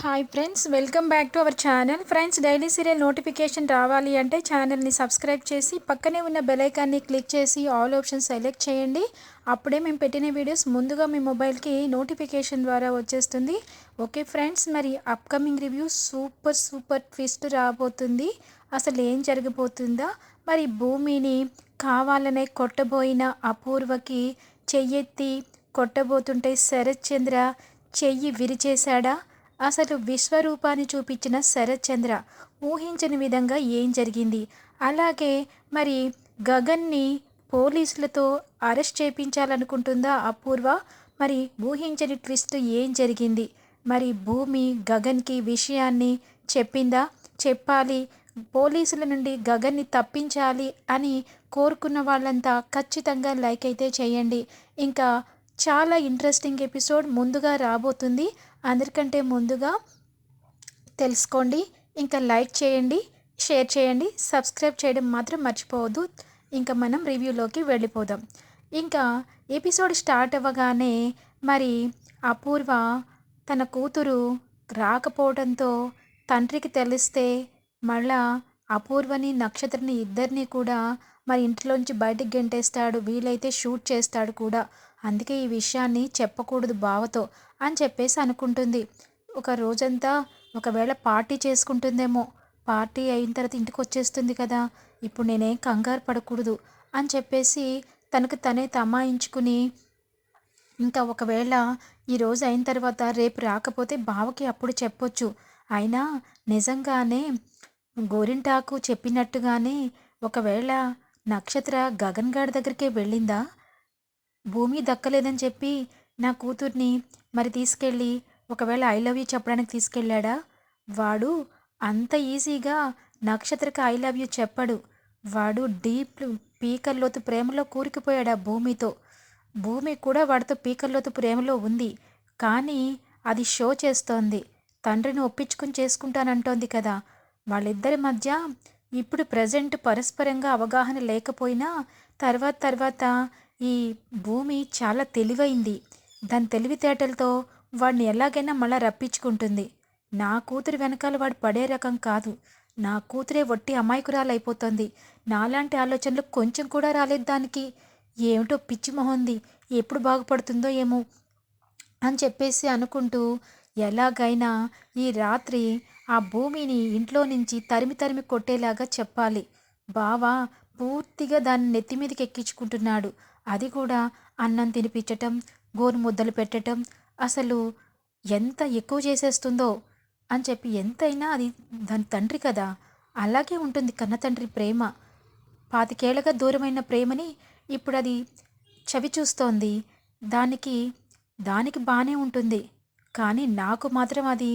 Hi friends welcome back to our channel friends daily serial notification రావాలి అంటే ఛానల్ని subscribe చేసి పక్కనే ఉన్న బెలైకాన్ని క్లిక్ చేసి ఆల్ ఆప్షన్ సెలెక్ట్ చేయండి. అప్పుడే మేము పెట్టిన వీడియోస్ ముందుగా మీ మొబైల్కి నోటిఫికేషన్ ద్వారా వచ్చేస్తుంది. ఓకే ఫ్రెండ్స్ మరి upcoming review super super twist రాబోతుంది. అసలు ఏం జరగబోతుందా? మరి భూమిని కావాలనే కొట్టబోయిన అపూర్వకి చెయ్యెత్తి కొట్టబోతుంటే శరత్ చంద్ర చెయ్యి విరిచేశాడా? అసలు విశ్వరూపాన్ని చూపించిన శరత్చంద్ర ఊహించని విధంగా ఏం జరిగింది? అలాగే మరి గగన్ని పోలీసులతో అరెస్ట్ చేయించాలనుకుంటుందా అపూర్వ? మరి ఊహించని ట్విస్ట్ ఏం జరిగింది? మరి భూమి గగన్కి విషయాన్ని చెప్పిందా? చెప్పాలి. పోలీసుల నుండి గగన్ని తప్పించాలి అని కోరుకున్న వాళ్ళంతా ఖచ్చితంగా లైక్ అయితే చేయండి. ఇంకా చాలా ఇంట్రెస్టింగ్ ఎపిసోడ్ ముందుగా రాబోతుంది. అందరికంటే ముందుగా తెలుసుకోండి ఇంకా లైక్ చేయండి షేర్ చేయండి సబ్స్క్రైబ్ చేయడం మాత్రం మర్చిపోవద్దు. ఇంకా మనం రివ్యూలోకి వెళ్ళిపోదాం. ఇంకా ఎపిసోడ్ స్టార్ట్ అవ్వగానే మరి అపూర్వ తన కూతురు రాకపోవడంతో తండ్రికి తెలిస్తే మళ్ళా అపూర్వని నక్షత్రని ఇద్దరిని కూడా మరి ఇంట్లోంచి బయటికి గెంటేస్తాడు వీలైతే షూట్ చేస్తాడు కూడా. అందుకే ఈ విషయాన్ని చెప్పకూడదు బావతో అని చెప్పేసి అనుకుంటుంది. ఒక రోజంతా ఒకవేళ పార్టీ చేసుకుంటుందేమో పార్టీ అయిన తర్వాత ఇంటికి వచ్చేస్తుంది కదా ఇప్పుడు నేనేం కంగారు పడకూడదు అని చెప్పేసి తనకు తనే తమాయించుకుని ఇంకా ఒకవేళ ఈరోజు అయిన తర్వాత రేపు రాకపోతే బావకి అప్పుడు చెప్పొచ్చు. అయినా నిజంగానే గోరింటాకు చెప్పినట్టుగానే ఒకవేళ నక్షత్ర గగన్ గారి దగ్గరికే వెళ్ళిందా? భూమి దక్కలేదని చెప్పి నా కూతుర్ని మరి తీసుకెళ్ళి ఒకవేళ ఐ లవ్ యూ చెప్పడానికి తీసుకెళ్ళాడా? వాడు అంత ఈజీగా నక్షత్రకి ఐ లవ్ యూ చెప్పడు. వాడు డీప్ పీకల్లోతు ప్రేమలో కూరికిపోయాడా ఆ భూమితో. భూమి కూడా వాడితో పీకల్లోతు ప్రేమలో ఉంది. కానీ అది షో చేస్తోంది. తండ్రిని ఒప్పించుకుని చేసుకుంటానంటోంది కదా. వాళ్ళిద్దరి మధ్య ఇప్పుడు ప్రజెంట్ పరస్పరంగా అవగాహన లేకపోయినా తర్వాత తర్వాత ఈ భూమి చాలా తెలివైంది. దాని తెలివితేటలతో వాడిని ఎలాగైనా మళ్ళా రప్పించుకుంటుంది. నా కూతురు వెనకాల వాడు పడే రకం కాదు. నా కూతురే వట్టి అమాయకురాలైపోతుంది. నాలాంటి ఆలోచనలు కొంచెం కూడా రాలేదు దానికి. ఏమిటో పిచ్చి మొహంది. ఎప్పుడు బాగుపడుతుందో ఏమో అని చెప్పేసి అనుకుంటూ ఎలాగైనా ఈ రాత్రి ఆ భూమిని ఇంట్లో నుంచి తరిమి తరిమి కొట్టేలాగా చెప్పాలి. బావా పూర్తిగా దాన్ని నెత్తి మీదకి ఎక్కించుకుంటున్నాడు. అది కూడా అన్నం తినిపించటం గోరు ముద్దలు పెట్టడం అసలు ఎంత ఎక్కువ చేసేస్తుందో అని చెప్పి ఎంతైనా అది దాని తండ్రి కదా. అలాగే ఉంటుంది కన్న తండ్రి ప్రేమ. పాతికేళ్ళగా దూరమైన ప్రేమని ఇప్పుడు అది చవి చూస్తోంది. దానికి దానికి బాగానే ఉంటుంది. కానీ నాకు మాత్రం అది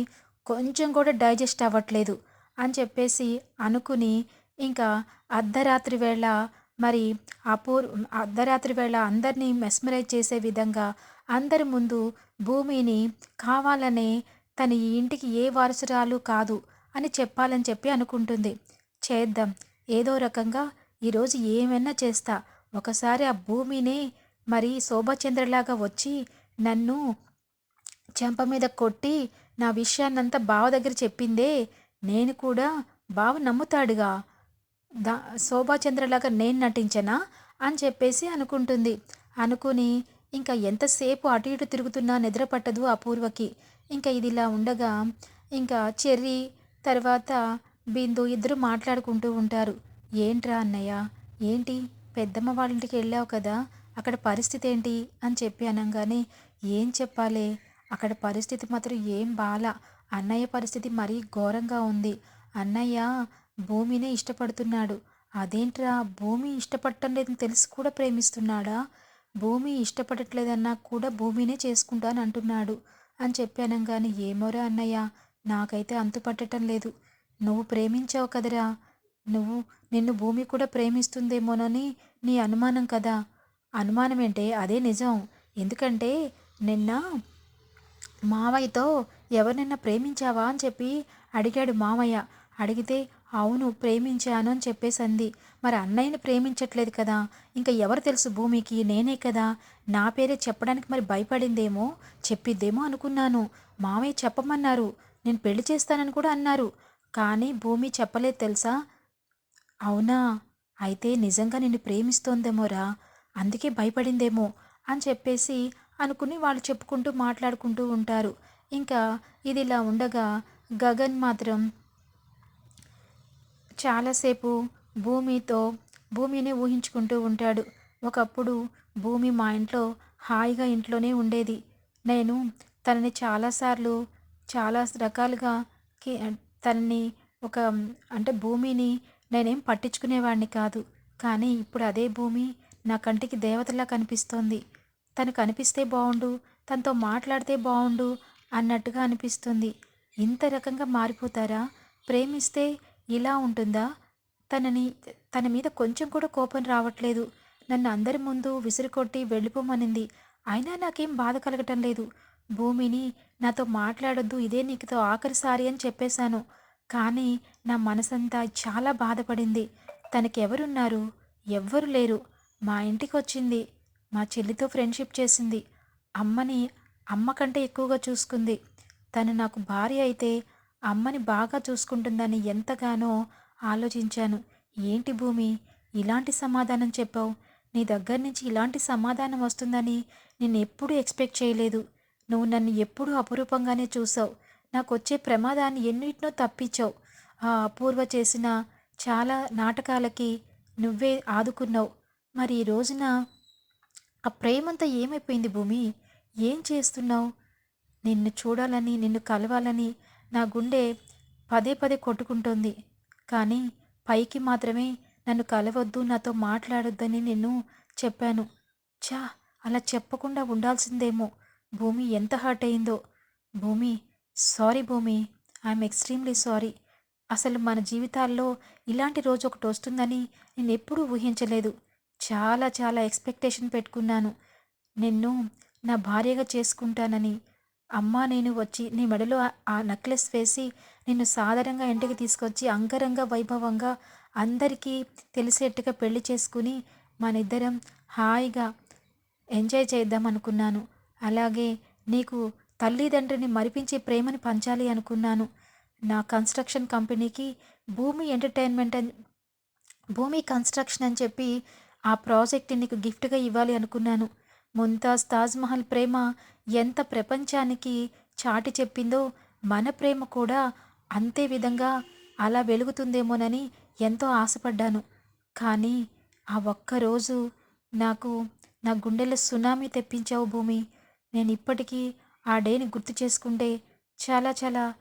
కొంచెం కూడా డైజెస్ట్ అవ్వట్లేదు అని చెప్పేసి అనుకుని ఇంకా అర్ధరాత్రి వేళ మరి అపూర్ అర్ధరాత్రి వేళ అందరినీ మెస్మరైజ్ చేసే విధంగా అందరి ముందు భూమిని కావాలనే తన ఈ ఇంటికి ఏ వారసురాలు కాదు అని చెప్పాలని చెప్పి అనుకుంటుంది. చేద్దాం. ఏదో రకంగా ఈరోజు ఏమైనా చేస్తా. ఒకసారి ఆ భూమినే మరి శోభచంద్రలాగా వచ్చి నన్ను చెంప మీద కొట్టి నా విషయాన్నంతా బావ దగ్గర చెప్పిందే. నేను కూడా బావ నమ్ముతాడుగా. దా శోభాచంద్రలాగా నేను నటించనా అని చెప్పేసి అనుకుంటుంది. అనుకుని ఇంకా ఎంతసేపు అటు ఇటు తిరుగుతున్నా నిద్ర పట్టదు అపూర్వకి ఇంకా ఇది ఇలా ఉండగా ఇంకా చెర్రీ తర్వాత బిందు ఇద్దరు మాట్లాడుకుంటూ ఉంటారు. ఏంట్రా అన్నయ్య ఏంటి? పెద్దమ్మ వాళ్ళ ఇంటికి వెళ్ళావు కదా అక్కడ పరిస్థితి ఏంటి? అని చెప్పి అనగానే ఏం చెప్పాలి అక్కడ పరిస్థితి మాత్రం ఏం బాల అన్నయ్య పరిస్థితి మరీ ఘోరంగా ఉంది. అన్నయ్య భూమినే ఇష్టపడుతున్నాడు. అదేంట్రా? భూమి ఇష్టపడటం లేదని తెలిసి కూడా ప్రేమిస్తున్నాడా? భూమి ఇష్టపడట్లేదన్నా కూడా భూమినే చేసుకుంటాను అంటున్నాడు అని చెప్పాను కానీ ఏమోరా అన్నయ్య నాకైతే అంతు పట్టడం లేదు. నువ్వు ప్రేమించావు కదరా? నువ్వు నిన్ను భూమి కూడా ప్రేమిస్తుందేమోనని నీ అనుమానం కదా. అనుమానం ఏంటే అదే నిజం. ఎందుకంటే నిన్న మావయ్యతో ఎవరినైనా ప్రేమించావా అని చెప్పి అడిగాడు మావయ్య. అడిగితే అవును ప్రేమించాను అని చెప్పేసంది. మరి అన్నయ్యని ప్రేమించట్లేదు కదా. ఇంకా ఎవరు తెలుసు భూమికి? నేనే కదా. నా పేరే చెప్పడానికి మరి భయపడిందేమో? చెప్పిద్దేమో అనుకున్నాను. మామయ్య చెప్పమన్నారు. నేను పెళ్ళి చేస్తానని కూడా అన్నారు. కానీ భూమి చెప్పలేదు తెలుసా? అవునా? అయితే నిజంగా నిన్ను ప్రేమిస్తోందేమోరా? అందుకే భయపడిందేమో? అని చెప్పేసి అనుకుని వాళ్ళు చెప్పుకుంటూ మాట్లాడుకుంటూ ఉంటారు. ఇంకా ఇది ఇలా ఉండగా గగన్ మాత్రం చాలాసేపు భూమితో భూమిని ఊహించుకుంటూ ఉంటాడు. ఒకప్పుడు భూమి మా ఇంట్లో హాయిగా ఇంట్లోనే ఉండేది. నేను తనని చాలాసార్లు చాలా రకాలుగా తనని ఒక అంటే భూమిని నేనేం పట్టించుకునేవాడిని కాదు. కానీ ఇప్పుడు అదే భూమి నా కంటికి దేవతలా కనిపిస్తోంది. తను కనిపిస్తే బాగుండు తనతో మాట్లాడితే బాగుండు అన్నట్టుగా అనిపిస్తుంది. ఇంత రకంగా మారిపోతారా? ప్రేమిస్తే ఇలా ఉంటుందా? తనని తన మీద కొంచెం కూడా కోపం రావట్లేదు. నన్ను అందరి ముందు విసిరికొట్టి వెళ్ళిపోమనింది. అయినా నాకేం బాధ కలగటం లేదు. భూమిని నాతో మాట్లాడొద్దు ఇదే నీకుతో ఆఖరిసారి అని చెప్పేశాను. కానీ నా మనసంతా చాలా బాధపడింది. తనకెవరున్నారు? ఎవ్వరు లేరు. మా ఇంటికి వచ్చింది మా చెల్లితో ఫ్రెండ్షిప్ చేసింది. అమ్మని అమ్మ కంటే ఎక్కువగా చూసుకుంది. తను నాకు భార్య అయితే అమ్మని బాగా చూసుకుంటుందని ఎంతగానో ఆలోచించాను. ఏంటి భూమి? ఇలాంటి సమాధానం చెప్పావు. నీ దగ్గర నుంచి ఇలాంటి సమాధానం వస్తుందని నేను ఎప్పుడూ ఎక్స్పెక్ట్ చేయలేదు. నువ్వు నన్ను ఎప్పుడూ అపురూపంగానే చూసావు. నాకు వచ్చే ప్రమాదాన్ని ఎన్నిటినో తప్పించావు. ఆ అపూర్వ చేసిన చాలా నాటకాలకి నువ్వే ఆదుకున్నావు. మరి ఈ రోజున ఆ ప్రేమంతా ఏమైపోయింది భూమి? ఏం చేస్తున్నావు? నిన్ను చూడాలని నిన్ను కలవాలని నా గుండె పదే పదే కొట్టుకుంటుంది. కానీ పైకి మాత్రమే నన్ను కలవద్దు నాతో మాట్లాడొద్దని నిన్ను చెప్పాను. చా అలా చెప్పకుండా ఉండాల్సిందేమో. భూమి ఎంత హర్ట్ అయిందో. భూమి సారీ భూమి ఐఎమ్ ఎక్స్ట్రీమ్లీ సారీ అసలు మన జీవితాల్లో ఇలాంటి రోజు ఒకటి వస్తుందని నేను ఎప్పుడూ ఊహించలేదు. చాలా చాలా ఎక్స్పెక్టేషన్ పెట్టుకున్నాను. నిన్ను నా భార్యగా చేసుకుంటానని అమ్మ నేను వచ్చి నీ మెడలో ఆ నెక్లెస్ వేసి నిన్ను సాధారణంగా ఇంటికి తీసుకొచ్చి అంగరంగ వైభవంగా అందరికీ తెలిసేట్టుగా పెళ్ళి చేసుకుని మనిద్దరం హాయిగా ఎంజాయ్ చేద్దాం అనుకున్నాను. అలాగే నీకు తల్లిదండ్రిని మరిపించే ప్రేమని పంచాలి అనుకున్నాను. నా కన్స్ట్రక్షన్ కంపెనీకి భూమి ఎంటర్టైన్మెంట్ అని భూమి కన్స్ట్రక్షన్ అని చెప్పి ఆ ప్రాజెక్ట్ని నీకు గిఫ్ట్గా ఇవ్వాలి అనుకున్నాను. ముంతాజ్ తాజ్మహల్ ప్రేమ ఎంత ప్రపంచానికి చాటి చెప్పిందో మన ప్రేమ కూడా అంతే విధంగా అలా వెలుగుతుందేమోనని ఎంతో ఆశపడ్డాను. కానీ ఆ ఒక్కరోజు నాకు నా గుండెలో సునామీ తెప్పించావు భూమి. నేను ఇప్పటికీ ఆ డేని గుర్తు చేసుకుంటే చాలా చాలా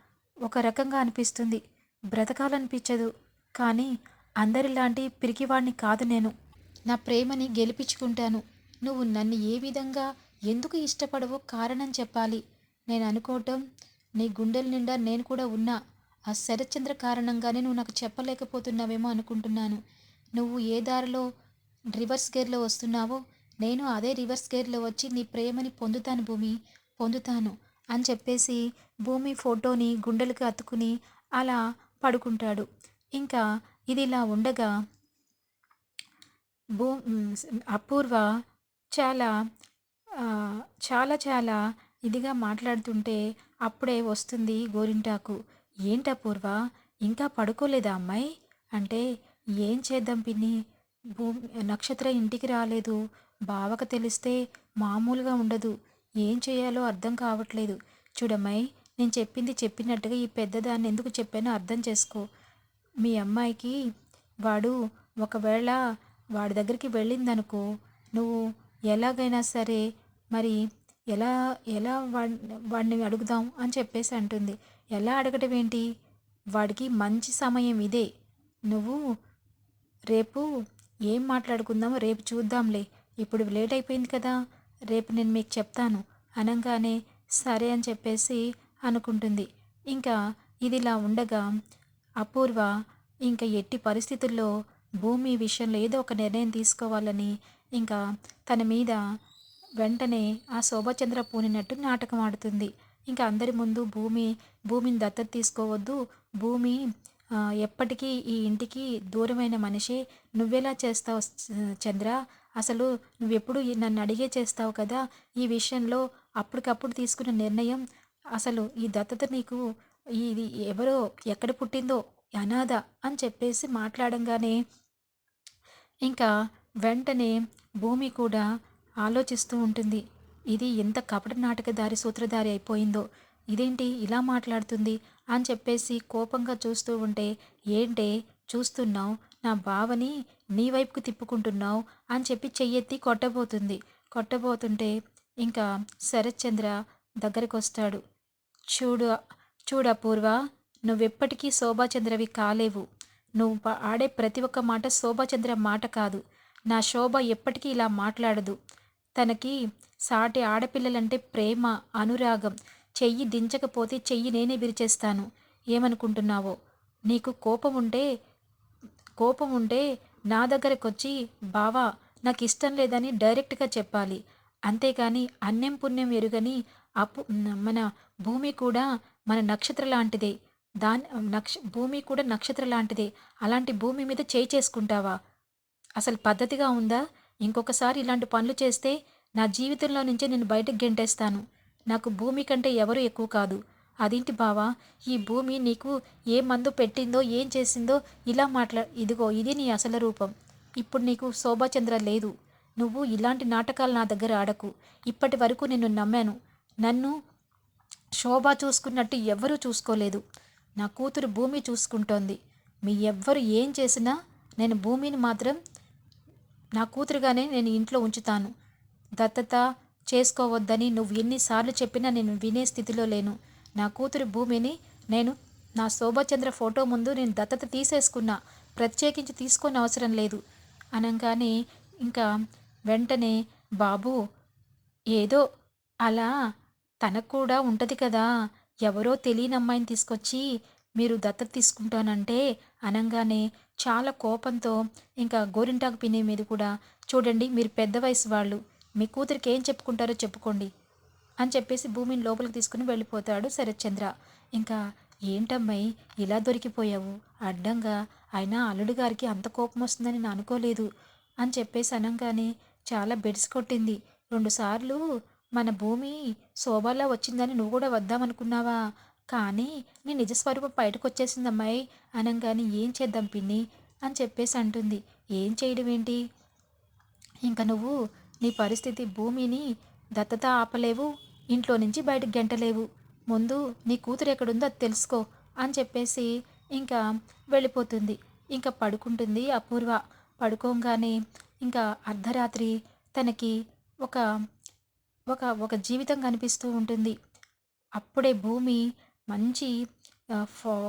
ఒక రకంగా అనిపిస్తుంది. బ్రతకాలనిపించదు. కానీ అందరిలాంటి పిరికివాడిని కాదు నేను. నా ప్రేమని గెలిపించుకుంటాను. నువ్వు నన్ను ఏ విధంగా ఎందుకు ఇష్టపడవో? కారణం చెప్పాలి. నేను అనుకోవటం నీ గుండెల నిండా నేను కూడా ఉన్నా. ఆ శరత్చంద్ర కారణంగానే నువ్వు నాకు చెప్పలేకపోతున్నావేమో అనుకుంటున్నాను. నువ్వు ఏ దారిలో రివర్స్ గేర్లో వస్తున్నావో నేను అదే రివర్స్ గేర్లో వచ్చి నీ ప్రేమని పొందుతాను భూమి పొందుతాను అని చెప్పేసి భూమి ఫోటోని గుండెలకు అతుకుని అలా పడుకుంటాడు. ఇంకా ఇది ఇలా ఉండగా భూ అపూర్వ చాలా చాలా చాలా ఇదిగా మాట్లాడుతుంటే అప్పుడే వస్తుంది గోరింటాకు. ఏంటి అపూర్వ ఇంకా పడుకోలేదా అమ్మాయి? అంటే ఏం చేద్దాం పిన్ని? భూమి నక్షత్ర ఇంటికి రాలేదు. బావకు తెలిస్తే మామూలుగా ఉండదు. ఏం చేయాలో అర్థం కావట్లేదు. చూడమ్మాయి నేను చెప్పింది చెప్పినట్టుగా ఈ పెద్దదాన్ని ఎందుకు చెప్పానో అర్థం చేసుకో. మీ అమ్మాయికి వాడు ఒకవేళ వాడి దగ్గరికి వెళ్ళిందనుకో నువ్వు ఎలాగైనా సరే మరి ఎలా ఎలా వాడిని అడుగుదాం అని చెప్పేసి అంటుంది. ఎలా అడగటం ఏంటి? వాడికి మంచి సమయం ఇదే. నువ్వు రేపు ఏం మాట్లాడుకుందామో రేపు చూద్దాంలే. ఇప్పుడు లేట్ అయిపోయింది కదా. రేపు నేను మీకు చెప్తాను. అనగానే సరే అని చెప్పేసి అనుకుంటుంది. ఇంకా ఇదిలా ఉండగా అపూర్వ ఇంకా ఎట్టి పరిస్థితుల్లో భూమి విషయంలో ఏదో ఒక నిర్ణయం తీసుకోవాలని ఇంకా తన మీద వెంటనే ఆ శోభచంద్ర పూనినట్టు నాటకం ఆడుతుంది. ఇంకా అందరి ముందు భూమి భూమిని దత్తత తీసుకోవద్దు. భూమి ఎప్పటికీ ఈ ఇంటికి దూరమైన మనిషి. నువ్వెలా చేస్తావు చంద్ర? అసలు నువ్వెప్పుడు నన్ను అడిగే చేస్తావు కదా? ఈ విషయంలో అప్పటికప్పుడు తీసుకున్న నిర్ణయం అసలు ఈ దత్తత నీకు ఇది ఎవరో ఎక్కడ పుట్టిందో అనాథ అని చెప్పేసి మాట్లాడంగానే ఇంకా వెంటనే భూమి కూడా ఆలోచిస్తూ ఉంటుంది. ఇది ఎంత కపట నాటకదారి సూత్రధారి అయిపోయిందో. ఇదేంటి ఇలా మాట్లాడుతుంది అని చెప్పేసి కోపంగా చూస్తూ ఉంటే ఏంటే చూస్తున్నావు? నా బావని నీ వైపుకు తిప్పుకుంటున్నావు? అని చెప్పి చెయ్యెత్తి కొట్టబోతుంది. కొట్టబోతుంటే ఇంకా శరత్చంద్ర దగ్గరికి వస్తాడు చూడు చూడు అపూర్వ నువ్వెప్పటికీ శోభాచంద్రవి కాలేవు. నువ్వు ఆడే ప్రతి ఒక్క మాట శోభాచంద్ర మాట కాదు. నా శోభ ఎప్పటికీ ఇలా మాట్లాడదు. తనకి సాటి ఆడపిల్లలంటే ప్రేమ అనురాగం. చెయ్యి దించకపోతే చెయ్యి నేనే విరిచేస్తాను. ఏమనుకుంటున్నావో? నీకు కోపం ఉంటే కోపం ఉంటే నా దగ్గరకు వచ్చి బావా నాకు ఇష్టం లేదని డైరెక్ట్గా చెప్పాలి. అంతేకాని అన్యం పుణ్యం ఎరుగని అప్పు మన భూమి కూడా మన నక్షత్ర లాంటిదే దాని నక్ష భూమి కూడా నక్షత్ర లాంటిదే. అలాంటి భూమి మీద చేయి చేసుకుంటావా? అసలు పద్ధతిగా ఉందా? ఇంకొకసారి ఇలాంటి పనులు చేస్తే నా జీవితంలో నుంచే నేను బయటకు గెంటేస్తాను. నాకు భూమి కంటే ఎవరు ఎక్కువ కాదు. అదేంటి బావా? ఈ భూమి నీకు ఏ మందు పెట్టిందో ఏం చేసిందో ఇలా మాట్లా ఇదిగో ఇది నీ అసలు రూపం. ఇప్పుడు నీకు శోభాచంద్ర లేదు. నువ్వు ఇలాంటి నాటకాలు నా దగ్గర ఆడకు. ఇప్పటి వరకు నిన్ను నమ్మాను. నన్ను శోభ చూసుకున్నట్టు ఎవ్వరూ చూసుకోలేదు. నా కూతురు భూమి చూసుకుంటోంది. మీ ఎవ్వరు ఏం చేసినా నేను భూమిని మాత్రం నా కూతురుగానే నేను ఇంట్లో ఉంచుతాను. దత్తత చేసుకోవద్దని నువ్వు ఎన్నిసార్లు చెప్పినా నేను వినే స్థితిలో లేను. నా కూతురు భూమిని నేను నా శోభచంద్ర ఫోటో ముందు నేను దత్తత తీసేసుకున్నా. ప్రత్యేకించి తీసుకొని అవసరం లేదు. అనగానే ఇంకా వెంటనే బాబు ఏదో అలా తనకు కూడా ఉంటుంది కదా. ఎవరో తెలియని అమ్మాయిని తీసుకొచ్చి మీరు దత్తత తీసుకుంటానంటే అనగానే చాలా కోపంతో ఇంకా గోరింటాకు పిన్ని మీద కూడా చూడండి మీరు పెద్ద వయసు వాళ్ళు మీ కూతురికి ఏం చెప్పుకుంటారో చెప్పుకోండి అని చెప్పేసి భూమిని లోపలికి తీసుకుని వెళ్ళిపోతాడు శరత్చంద్ర. ఇంకా ఏంటమ్మాయి ఇలా దొరికిపోయావు? అడ్డంగా అయినా అల్లుడు గారికి అంత కోపం వస్తుందని నేను అనుకోలేదు అని చెప్పేసి అనగానే చాలా బెడిసి కొట్టింది. రెండుసార్లు మన భూమి శోభాలా వచ్చిందని నువ్వు కూడా వద్దామనుకున్నావా? కానీ నీ నిజస్వరూపం బయటకు వచ్చేసింది అమ్మాయి అనగానే ఏం చేద్దాం పిన్ని? అని చెప్పేసి అంటుంది. ఏం చేయడం ఏంటి? ఇంకా నువ్వు నీ పరిస్థితి భూమిని దత్తత ఆపలేవు ఇంట్లో నుంచి బయటకు గెంటలేవు. ముందు నీ కూతురు ఎక్కడుందో అది తెలుసుకో అని చెప్పేసి ఇంకా వెళ్ళిపోతుంది. ఇంకా పడుకుంటుంది అపూర్వ. పడుకోగానే ఇంకా అర్ధరాత్రి తనకి ఒక ఒక ఒక జీవితం కనిపిస్తూ ఉంటుంది. అప్పుడే భూమి మంచి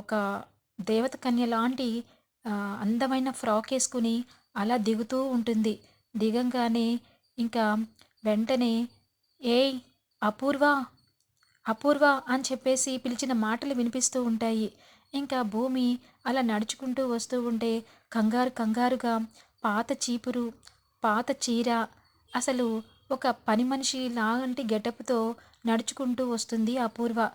ఒక దేవత కన్య లాంటి అందమైన ఫ్రాక్ వేసుకుని అలా దిగుతూ ఉంటుంది. దిగంగానే ఇంకా వెంటనే ఏయ్ అపూర్వ అపూర్వ అని చెప్పేసి పిలిచిన మాటలు వినిపిస్తూ ఉంటాయి. ఇంకా భూమి అలా నడుచుకుంటూ వస్తూ ఉంటే కంగారు కంగారుగా పాత చీపురు పాత చీర అసలు ఒక పని మనిషి లాంటి గెటప్తో నడుచుకుంటూ వస్తుంది అపూర్వ.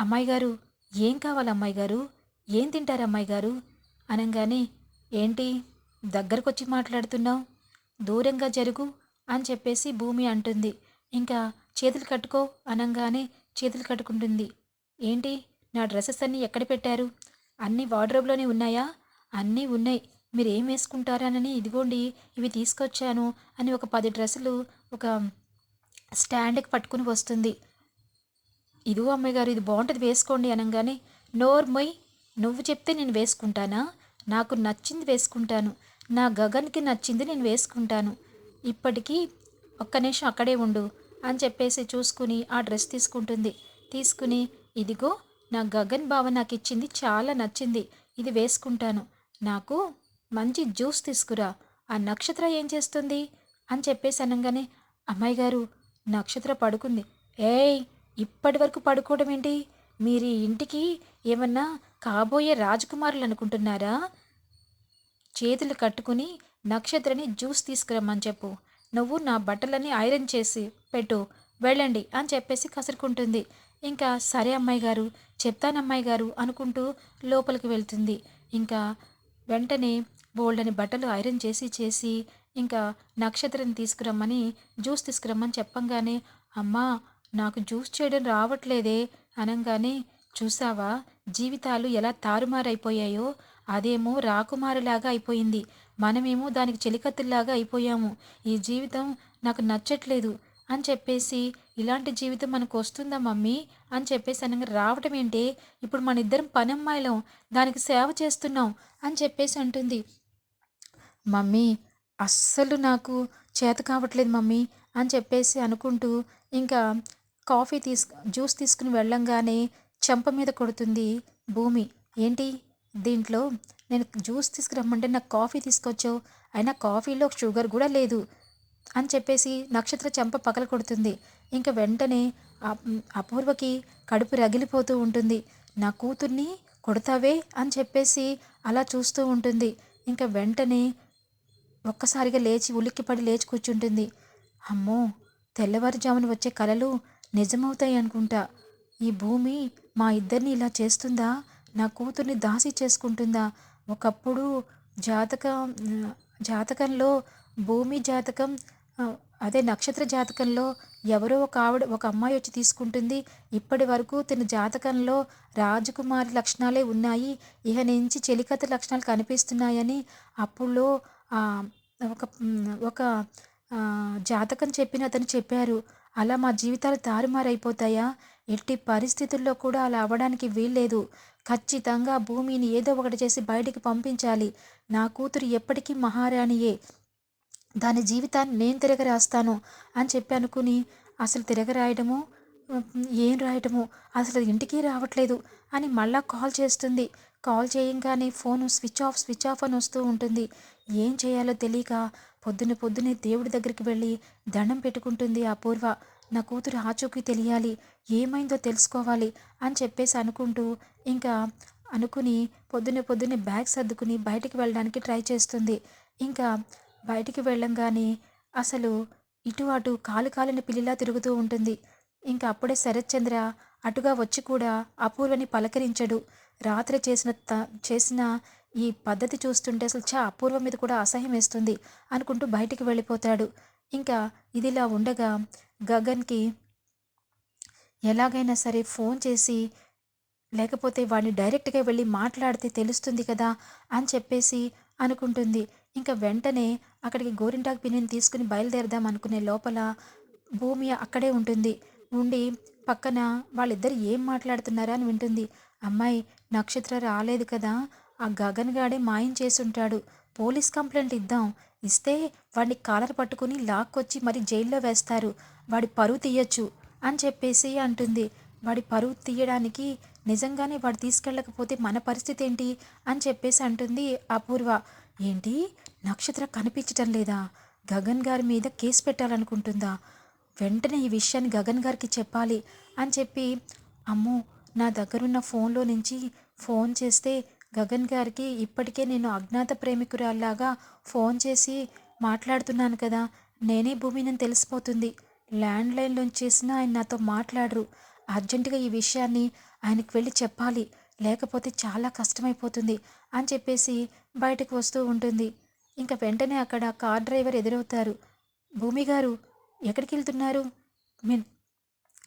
అమ్మాయి గారు ఏం కావాలి అమ్మాయి గారు? ఏం తింటారు అమ్మాయి గారు? అనగానే ఏంటి? దగ్గరకొచ్చి మాట్లాడుతున్నావు? దూరంగా జరుగు అని చెప్పేసి భూమి అంటుంది. ఇంకా చేతులు కట్టుకో అనగానే చేతులు కట్టుకుంటుంది. ఏంటి? నా డ్రెస్సెస్ అన్నీ ఎక్కడ పెట్టారు? అన్నీ వార్డ్రోబ్లోనే ఉన్నాయా? అన్నీ ఉన్నాయి. మీరు ఏం వేసుకుంటారనని ఇదిగోండి ఇవి తీసుకొచ్చాను అని ఒక పది డ్రెస్సులు ఒక స్టాండ్కి పట్టుకుని వస్తుంది. ఇదిగో అమ్మాయి గారు ఇది బాగుంటుంది వేసుకోండి అనగానే నోర్మొయ్ నువ్వు చెప్తే నేను వేసుకుంటానా? నాకు నచ్చింది వేసుకుంటాను. నా గగన్కి నచ్చింది నేను వేసుకుంటాను. ఇప్పటికీ ఒక్క నిమిషం అక్కడే ఉండు అని చెప్పేసి చూసుకుని ఆ డ్రెస్ తీసుకుంటుంది. తీసుకుని ఇదిగో నా గగన్ బావ నాకు ఇచ్చింది చాలా నచ్చింది. ఇది వేసుకుంటాను. నాకు మంచి జ్యూస్ తీసుకురా. ఆ నక్షత్ర ఏం చేస్తుంది? అని చెప్పేసి అనగానే అమ్మాయి గారు నక్షత్ర పడుకుంది. ఏయ్ ఇప్పటి వరకు పడుకోవడం ఏంటి? మీరు ఇంటికి ఏమన్నా కాబోయే రాజకుమారులు అనుకుంటున్నారా? చేతులు కట్టుకుని నక్షత్రని జ్యూస్ తీసుకురమ్మని చెప్పు. నువ్వు నా బట్టలన్నీ ఐరన్ చేసి పెట్టు. వెళ్ళండి అని చెప్పేసి కసురుకుంటుంది. ఇంకా సరే అమ్మాయి గారు చెప్తానమ్మాయి గారు అనుకుంటూ లోపలికి వెళ్తుంది. ఇంకా వెంటనే బోల్డని బట్టలు ఐరన్ చేసి చేసి ఇంకా నక్షత్రం తీసుకురమ్మని జ్యూస్ తీసుకురమ్మని చెప్పంగానే అమ్మా నాకు జ్యూస్ చేయడం రావట్లేదే అనగానే చూసావా జీవితాలు ఎలా తారుమారైపోయాయో అదేమో రాకుమారులాగా అయిపోయింది. మనమేమో దానికి చెలికత్తుల్లాగా అయిపోయాము. ఈ జీవితం నాకు నచ్చట్లేదు అని చెప్పేసి ఇలాంటి జీవితం మనకు వస్తుందా మమ్మీ? అని చెప్పేసి అనగా రావటం ఏంటి? ఇప్పుడు మన ఇద్దరం పని అమ్మాయిలం దానికి సేవ చేస్తున్నాం అని చెప్పేసి అంటుంది. మమ్మీ అస్సలు నాకు చేత కావట్లేదు మమ్మీ అని చెప్పేసి అనుకుంటూ ఇంకా కాఫీ తీసు జ్యూస్ తీసుకుని వెళ్ళంగానే చెంప మీద కొడుతుంది భూమి. ఏంటి? దీంట్లో నేను జ్యూస్ తీసుకురమ్మంటే నాకు కాఫీ తీసుకొచ్చావు అయినా కాఫీలో షుగర్ కూడా లేదు అని చెప్పేసి నక్షత్ర చెంప పగల కొడుతుంది. ఇంకా వెంటనే అపూర్వకి కడుపు రగిలిపోతూ ఉంటుంది. నా కూతుర్ని కొడతావే అని చెప్పేసి అలా చూస్తూ ఉంటుంది. ఇంకా వెంటనే ఒక్కసారిగా లేచి ఉలిక్కిపడి లేచి కూర్చుంటుంది. అమ్మో తెల్లవారుజామున వచ్చే కలలు నిజమవుతాయి అనుకుంటా. ఈ భూమి మా ఇద్దరిని ఇలా చేస్తుందా? నా కూతుర్ని దాసి చేసుకుంటుందా? ఒకప్పుడు జాతకం జాతకంలో భూమి జాతకం అదే నక్షత్ర జాతకంలో ఎవరో ఒక ఆవిడ ఒక అమ్మాయి వచ్చి తీసుకుంటుంది. ఇప్పటి వరకు తన జాతకంలో రాజకుమారి లక్షణాలే ఉన్నాయి. ఇహ నుంచి చెలికత్త లక్షణాలు కనిపిస్తున్నాయని అప్పుడులో ఒక ఒక జాతకం చెప్పిన అతను చెప్పారు అలా మా జీవితాలు తారుమారైపోతాయా? ఎట్టి పరిస్థితుల్లో కూడా అలా అవ్వడానికి వీల్లేదు. ఖచ్చితంగా భూమిని ఏదో ఒకటి చేసి బయటికి పంపించాలి. నా కూతురు ఎప్పటికీ మహారాణియే. దాని జీవితాన్ని నేను తిరగరాస్తాను అని చెప్పి అనుకుని అసలు తిరగరాయడము ఏం రాయటము అసలు ఇంటికి రావట్లేదు అని మళ్ళా కాల్ చేస్తుంది. కాల్ చేయంగానే phone switch off switch off అని వస్తూ ఉంటుంది. ఏం చేయాలో తెలియక పొద్దున్న పొద్దునే దేవుడి దగ్గరికి వెళ్ళి దండం పెట్టుకుంటుంది అపూర్వ నా కూతురు ఆచూకీ తెలియాలి ఏమైందో తెలుసుకోవాలి అని చెప్పేసి అనుకుంటూ ఇంకా అనుకుని పొద్దునే పొద్దునే బ్యాగ్ సర్దుకుని బయటికి వెళ్ళడానికి ట్రై చేస్తుంది. ఇంకా బయటికి వెళ్ళంగానే అసలు ఇటు అటు కాలు కాలిన పిల్లిలా తిరుగుతూ ఉంటుంది. ఇంకా అప్పుడే శరత్చంద్ర అటుగా వచ్చి కూడా అపూర్వని పలకరించడు. రాత్రి చేసిన త చేసిన ఈ పద్ధతి చూస్తుంటే అసలు చా అపూర్వ మీద కూడా అసహ్యం వేస్తుంది అనుకుంటూ బయటికి వెళ్ళిపోతాడు. ఇంకా ఇదిలా ఉండగా గగన్కి ఎలాగైనా సరే ఫోన్ చేసి లేకపోతే వాడిని డైరెక్ట్గా వెళ్ళి మాట్లాడితే తెలుస్తుంది కదా అని చెప్పేసి అనుకుంటుంది. ఇంకా వెంటనే అక్కడికి గోరింటాకు పిన్నిని తీసుకుని బయలుదేరదాం అనుకునే లోపల భూమి అక్కడే ఉంటుంది. ఉండి పక్కన వాళ్ళిద్దరు ఏం మాట్లాడుతున్నారా అని వింటుంది. అమ్మాయి నక్షత్ర రాలేదు కదా. ఆ గగన్ గాడే మాయం చేసుంటాడు పోలీస్ కంప్లైంట్ ఇద్దాం. ఇస్తే వాడిని కాలర్ పట్టుకుని లాక్కొచ్చి మరి జైల్లో వేస్తారు. వాడి పరువు తీయచ్చు అని చెప్పేసి అంటుంది. వాడి పరువు తీయడానికి నిజంగానే వాడు తీసుకెళ్ళకపోతే మన పరిస్థితి ఏంటి అని చెప్పేసి అంటుంది అపూర్వ. ఏంటి? నక్షత్ర కనిపించటం లేదా? గగన్ గారి మీద కేసు పెట్టాలనుకుంటుందా? వెంటనే ఈ విషయాన్ని గగన్ గారికి చెప్పాలి అని చెప్పి అమ్మో నా దగ్గరున్న ఫోన్లో నుంచి ఫోన్ చేస్తే గగన్ గారికి ఇప్పటికే నేను అజ్ఞాత ప్రేమికురాల్లాగా ఫోన్ చేసి మాట్లాడుతున్నాను కదా నేనే భూమిని తెలిసిపోతుంది. ల్యాండ్లైన్లో చేసినా ఆయన నాతో మాట్లాడరు. అర్జెంటుగా ఈ విషయాన్ని ఆయనకు వెళ్ళి చెప్పాలి. లేకపోతే చాలా కష్టమైపోతుంది అని చెప్పేసి బయటకు వస్తూ ఉంటుంది. ఇంకా వెంటనే అక్కడ కార్ డ్రైవర్ ఎదురవుతారు. భూమి గారు ఎక్కడికి వెళ్తున్నారు? మీ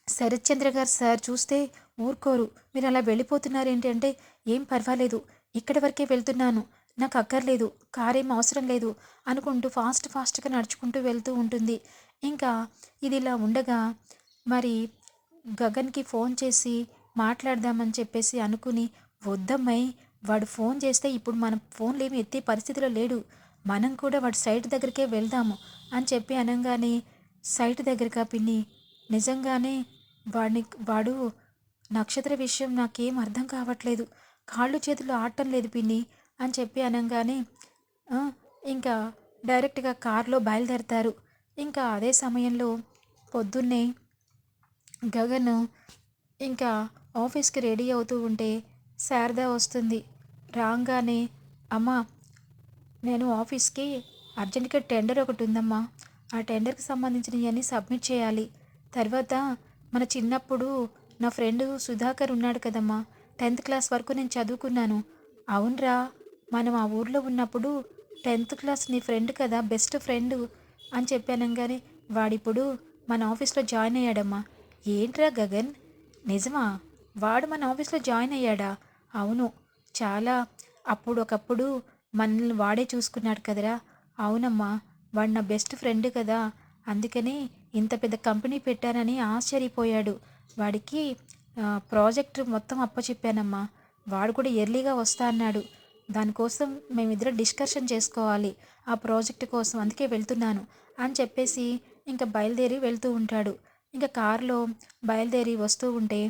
శరత్చంద్ర గారు సార్ చూస్తే ఊరుకోరు. మీరు అలా వెళ్ళిపోతున్నారు ఏంటంటే అంటే ఏం పర్వాలేదు. ఇక్కడి వరకే వెళ్తున్నాను. నాకు అక్కర్లేదు. కార్ ఏం అవసరం లేదు అనుకుంటూ ఫాస్ట్ ఫాస్ట్గా నడుచుకుంటూ వెళ్తూ ఉంటుంది. ఇంకా ఇది ఇలా ఉండగా మరి గగన్కి ఫోన్ చేసి మాట్లాడదామని చెప్పేసి అనుకుని వద్దమ్మాయి వాడు ఫోన్ చేస్తే ఇప్పుడు మనం ఫోన్లు ఏమి ఎత్తే పరిస్థితిలో లేడు. మనం కూడా వాడు సైట్ దగ్గరికే వెళ్దాము అని చెప్పి అనగానే సైట్ దగ్గరగా పిన్ని? నిజంగానే వాడిని వాడు నక్షత్ర విషయం నాకేం అర్థం కావట్లేదు. కాళ్ళు చేతులు ఆడటం లేదు పిన్ని అని చెప్పి అనగానే ఇంకా డైరెక్ట్గా కారులో బయలుదేరతారు. ఇంకా అదే సమయంలో పొద్దున్నే గగన్ ఇంకా ఆఫీస్కి రెడీ అవుతూ ఉంటే శారద వస్తుంది. రాగానే అమ్మా నేను ఆఫీస్కి అర్జెంట్గా టెండర్ ఒకటి ఉందమ్మా. ఆ టెండర్కి సంబంధించినవన్నీ సబ్మిట్ చేయాలి. తర్వాత మన చిన్నప్పుడు నా ఫ్రెండ్ సుధాకర్ ఉన్నాడు కదమ్మా. టెన్త్ క్లాస్ వరకు నేను చదువుకున్నాను. అవునరా మనం ఆ ఊర్లో ఉన్నప్పుడు టెన్త్ క్లాస్ నీ ఫ్రెండ్ కదా బెస్ట్ ఫ్రెండ్ అని చెప్పానంగానే వాడిప్పుడు మన ఆఫీస్లో జాయిన్ అయ్యాడమ్మా. ఏంట్రా గగన్? నిజమా? వాడు మన ఆఫీస్లో జాయిన్ అయ్యాడా? అవును చాలా. అప్పుడు ఒకప్పుడు మనల్ని వాడే చూసుకున్నాడు కదరా. అవునమ్మా వాడు నా బెస్ట్ ఫ్రెండ్ కదా. అందుకని ఇంత పెద్ద కంపెనీ పెట్టానని ఆశ్చర్యపోయాడు. వాడికి ప్రాజెక్ట్ మొత్తం అప్పచెప్పానమ్మా. వాడు కూడా ఎర్లీగా వస్తా అన్నాడు. దానికోసం మేమిద్దరం డిస్కషన్ చేసుకోవాలి. ఆ ప్రాజెక్ట్ కోసం అందుకే వెళ్తున్నాను అని చెప్పేసి ఇంకా బయలుదేరి వెళ్తూ ఉంటాడు. ఇంకా కారులో బయలుదేరి వస్తూ ఉంటే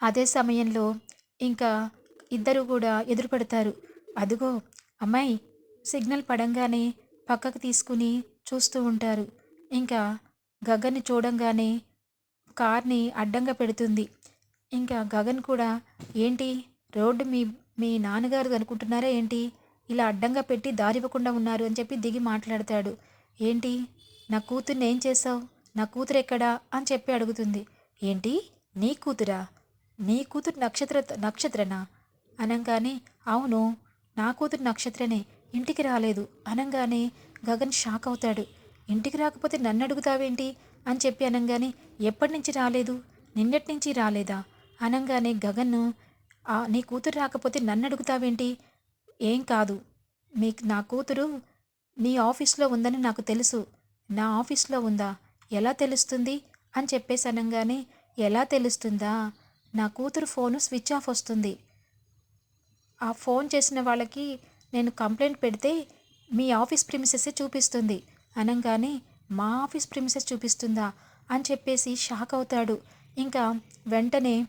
అదే సమయంలో ఇంకా ఇద్దరు కూడా ఎదురు పడతారు అదిగో అమ్మాయి సిగ్నల్ పడంగానే పక్కకు తీసుకుని చూస్తూ ఉంటారు. ఇంకా గగన్ని చూడంగానే కార్ని అడ్డంగా పెడుతుంది. ఇంకా గగన్ కూడా ఏంటి? రోడ్డు మీ మీ నాన్నగారు అనుకుంటున్నారా ఏంటి? ఇలా అడ్డంగా పెట్టి దారి ఇవ్వకుండా ఉన్నారు అని చెప్పి దిగి మాట్లాడతాడు. ఏంటి? నా కూతుర్ని ఏం చేసావు నా కూతురు ఎక్కడా? అని చెప్పి అడుగుతుంది. ఏంటి? నీ కూతురా? నీ కూతురు నక్షత్ర నక్షత్రనా? అనంగానే అవును నా కూతురు నక్షత్రనే ఇంటికి రాలేదు. అనంగానే గగన్ షాక్ అవుతాడు. ఇంటికి రాకపోతే నన్ను అడుగుతావేంటి అని చెప్పి అనగానే ఎప్పటి నుంచి రాలేదు? నిన్నటి నుంచి రాలేదా? అనగానే గగన్ నీ కూతురు రాకపోతే నన్ను అడుగుతావేంటి ఏం కాదు. మీకు నా కూతురు నీ ఆఫీస్లో ఉందని నాకు తెలుసు. నా ఆఫీస్లో ఉందా? ఎలా తెలుస్తుంది? అని చెప్పేసి అనగానే ఎలా తెలుస్తుందా? నా కూతురు ఫోను స్విచ్ ఆఫ్ వస్తుంది. ఆ ఫోన్ చేసిన వాళ్ళకి నేను కంప్లైంట్ పెడితే మీ ఆఫీస్ ప్రిమిసెస్ చూపిస్తుంది. అనగానే మా ఆఫీస్ ప్రిమిసెస్ చూపిస్తుందా? అని చెప్పేసి షాక్ అవుతాడు. ఇంకా వెంటనే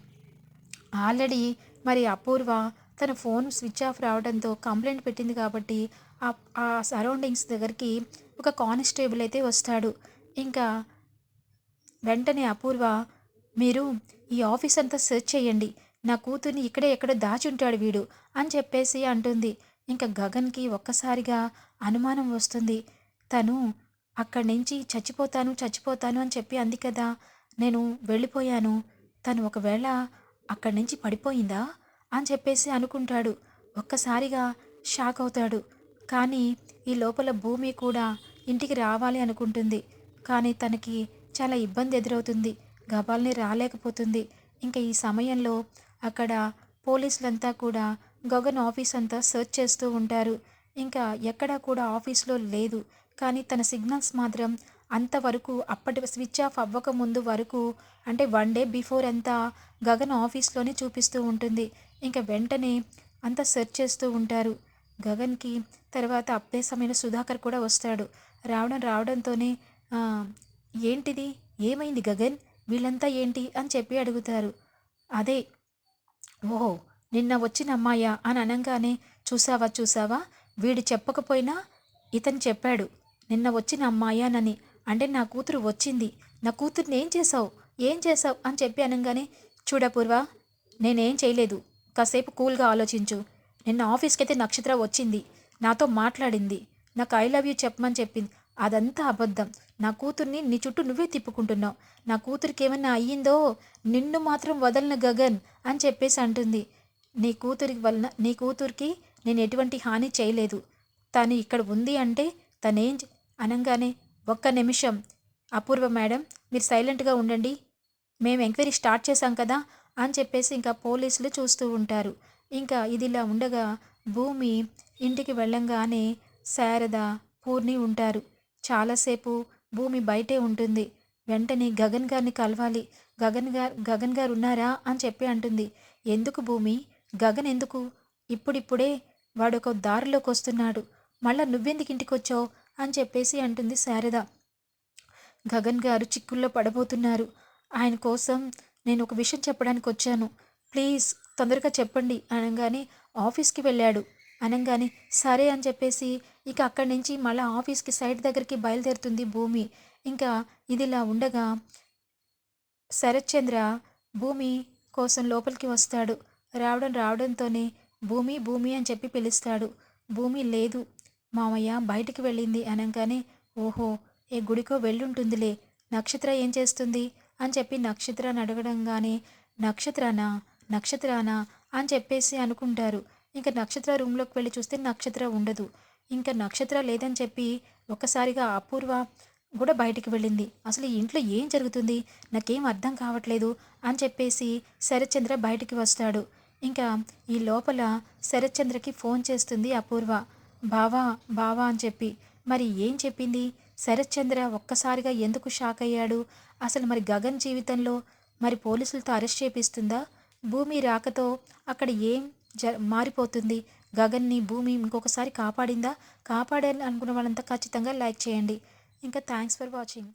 ఆల్రెడీ మరి అపూర్వ తన ఫోన్ స్విచ్ ఆఫ్ రావడంతో కంప్లైంట్ పెట్టింది కాబట్టి ఆ ఆ సరౌండింగ్స్ దగ్గరికి ఒక కానిస్టేబుల్ అయితే వస్తాడు. ఇంకా వెంటనే అపూర్వ మీరు ఈ ఆఫీస్ అంతా సెర్చ్ చేయండి. నా కూతుర్ని ఇక్కడే ఎక్కడో దాచుంటాడు వీడు. అని చెప్పేసి అంటుంది. ఇంకా గగన్కి ఒక్కసారిగా అనుమానం వస్తుంది. తను అక్కడి నుంచి చచ్చిపోతాను చచ్చిపోతాను అని చెప్పి అంది కదా. నేను వెళ్ళిపోయాను. తను ఒకవేళ అక్కడి నుంచి పడిపోయిందా అని చెప్పేసి అనుకుంటాడు. ఒక్కసారిగా షాక్ అవుతాడు. కానీ ఈ లోపల భూమి కూడా ఇంటికి రావాలి అనుకుంటుంది. కానీ తనకి చాలా ఇబ్బంది ఎదురవుతుంది. గబాల్ని రాలేకపోతుంది. ఇంకా ఈ సమయంలో అక్కడ పోలీసులంతా కూడా గగన్ ఆఫీస్ అంతా సెర్చ్ చేస్తూ ఉంటారు. ఇంకా ఎక్కడా కూడా ఆఫీస్లో లేదు. కానీ తన సిగ్నల్స్ మాత్రం అంతవరకు అప్పటి స్విచ్ ఆఫ్ అవ్వక ముందు వరకు అంటే వన్ డే బిఫోర్ అంతా గగన్ ఆఫీస్లోనే చూపిస్తూ ఉంటుంది. ఇంకా వెంటనే అంతా సెర్చ్ చేస్తూ ఉంటారు. గగన్కి తర్వాత అప్పే సమయంలో సుధాకర్ కూడా వస్తాడు. రావడం రావడంతోనే ఏంటిది? ఏమైంది గగన్? వీళ్ళంతా ఏంటి? అని చెప్పి అడుగుతారు. అదే ఓహో నిన్న వచ్చిన అమ్మాయ? అని అనగానే చూసావా చూసావా? వీడు చెప్పకపోయినా ఇతను చెప్పాడు. నిన్న వచ్చిన అమ్మాయానని. అంటే నా కూతురు వచ్చింది. నా కూతుర్ని ఏం చేసావు ఏం చేసావు అని చెప్పి అనగానే చూడపూర్వ నేనేం చేయలేదు. కాసేపు కూల్గా ఆలోచించు. నిన్న ఆఫీస్కి అయితే నక్షత్ర వచ్చింది. నాతో మాట్లాడింది. నాకు ఐ లవ్ యూ చెప్పమని చెప్పింది. అదంతా అబద్ధం. నా కూతుర్ని నీ చుట్టూ నువ్వే తిప్పుకుంటున్నావు. నా కూతురికి ఏమన్నా అయ్యిందో? నిన్ను మాత్రం వదలను గగన్ అని చెప్పేసి అంటుంది. నీ కూతురికి వలన నీ కూతురికి నేను ఎటువంటి హాని చేయలేదు. తను ఇక్కడ ఉంది అంటే తనేం అనగానే ఒక్క నిమిషం. అపూర్వ మేడం మీరు సైలెంట్గా ఉండండి. మేము ఎంక్వైరీ స్టార్ట్ చేశాం కదా అని చెప్పేసి ఇంకా పోలీసులు చూస్తూ ఉంటారు. ఇంకా ఇదిలా ఉండగా భూమి ఇంటికి వెళ్ళంగానే శారద పూర్ణి ఉంటారు. చాలాసేపు భూమి బయటే ఉంటుంది. వెంటనే గగన్ గారిని కలవాలి. గగన్ గారు గగన్ గారు ఉన్నారా అని చెప్పి అంటుంది. ఎందుకు భూమి? గగన్ ఎందుకు? ఇప్పుడిప్పుడే వాడు ఒక దారిలోకి వస్తున్నాడు మళ్ళా నువ్వెందుకు ఇంటికి వచ్చావు అని చెప్పేసి అంటుంది శారద. గగన్ గారు చిక్కుల్లో పడబోతున్నారు. ఆయన కోసం నేను ఒక విషయం చెప్పడానికి వచ్చాను. ప్లీజ్ తొందరగా చెప్పండి అనగానే ఆఫీస్కి వెళ్ళాడు. అనగానే సరే అని చెప్పేసి ఇక అక్కడి నుంచి మళ్ళీ ఆఫీస్కి సైట్ దగ్గరికి బయలుదేరుతుంది భూమి. ఇంకా ఇదిలా ఉండగా శరత్చంద్ర భూమి కోసం లోపలికి వస్తాడు. రావడం రావడంతోనే భూమి భూమి అని చెప్పి పిలుస్తాడు. భూమి లేదు. మామయ్య బయటికి వెళ్ళింది అనగానే ఓహో ఏ గుడికో వెళ్ళుంటుందిలే. నక్షత్ర ఏం చేస్తుంది? అని చెప్పి నక్షత్రాన్ని అడగడంగానే నక్షత్రానా? నక్షత్రానా? అని చెప్పేసి అనుకుంటారు. ఇంకా నక్షత్ర రూమ్లోకి వెళ్ళి చూస్తే నక్షత్ర ఉండదు. ఇంకా నక్షత్ర లేదని చెప్పి ఒక్కసారిగా అపూర్వ కూడా బయటికి వెళ్ళింది. అసలు ఈ ఇంట్లో ఏం జరుగుతుంది? నాకేం అర్థం కావట్లేదు. అని చెప్పేసి శరత్చంద్ర బయటికి వస్తాడు. ఇంకా ఈ లోపల శరత్చంద్రకి ఫోన్ చేస్తుంది అపూర్వ. బావా బావా అని చెప్పి. మరి ఏం చెప్పింది? శరత్చంద్ర ఒక్కసారిగా ఎందుకు షాక్ అయ్యాడు? అసలు మరి గగన్ జీవితంలో మరి పోలీసులతో అరెస్ట్ చేపిస్తుందా? భూమి రాకతో అక్కడ ఏం జ మారిపోతుంది? గగన్ని భూమి ఇంకొకసారి కాపాడిందా? కాపాడాలి అనుకున్న వాళ్ళంతా ఖచ్చితంగా లైక్ చేయండి. ఇంకా థ్యాంక్స్ ఫర్ వాచింగ్.